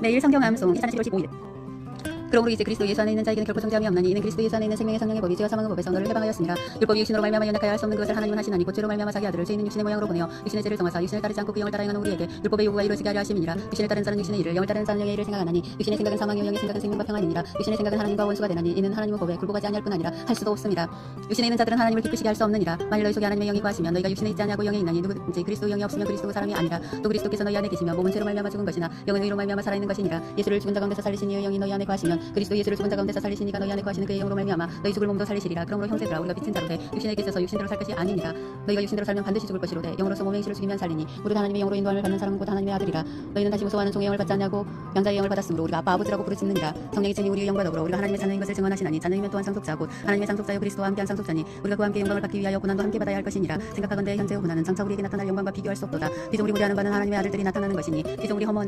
매일 성경 암송 2011월 15일 그러므로 이제 그리스도 예수 안에 있는 자에게는 결코 성장이 없나니 이는 그리스도 예수 안에 있는 생명의 성령의 법이 죄와 사망의 법에 선거를 해방하였습니다. 율법이 육신으로 말미암아 연약하여 할 수 없는 그것을 하나님은 하시나니 곧 죄로 말미암아 자기 아들을 죄 있는 육신의 모양으로 보내어 육신의 죄를 정하사 육신을 따르지 않고 그 영을 따라 행하는 우리에게 율법의 요구가 이루어지게 하려 하심이니라 육신을 따르는 자는 육신의 일을 영을 따르는 자는 영의 일을 생각하나니 육신의 생각은 사망이요 영의 생각은 생명과 평안이니라 육신의 생각은 하나님과 원수가 되나니 이는 하나님의 법에 굴복하지 아니할 뿐 아니라 할 수도 없습니다. 육신에 있는 자들은 하나님을 기쁘시게 할 수 없느니라 만일 너희 속에 하나님의 영이 거하시면 너희가 육신에 있지 아니하고 영에 있나니 누구든지 그리스도 영이 없으면 그리스도 사람이 아니라 또 그리스도께서 너희 안에 계시며 몸은 죄로 말미암아 죽은 것이나 영은 의로 말미암아 살아있는 것이니라 예수를 죽은 자 가운데서 살리신 이의 영이 너희 안에 거하시면 그리스도 예수를 죽은 자 가운데서 살리신 이가 너희 안에 거하시는 그의 영으로 말미암아 너희 죽을 몸도 살리시리라. 그러므로 형제들아 우리가 빛인 자로 돼 육신에 있어서 육신대로 살 것이 아니니라. 너희가 육신대로 살면 반드시 죽을 것이로되 영으로서 몸의 행실을 죽이면 살리니 우리가 하나님의 영으로 인도함을 받는 사람은 곧 하나님의 아들이라. 너희는 다시 무서워하는 종의 영을 받지 않냐고 양자의 영을 받았으므로 우리가 아빠 아버지라고 부르짖느니라. 성령이 친히 우리의 영과 더불어 우리가 하나님의 자녀인 것을 증언하시나니 자녀이면 또한 상속자 곧 하나님의 상속자여 그리스도와 함께한 상속자니 우리가 그와 함께 영광을 받기 위하여 고난도 함께 받아야 할 것이니라. 생각하건대 현재의 고난은 장차 우리에게 나타날 영광과 비교할 수 없도다. 비종 우리 고대하는 바는 하나님의 아들들이 나타나는 것이니 비종 우리 허무한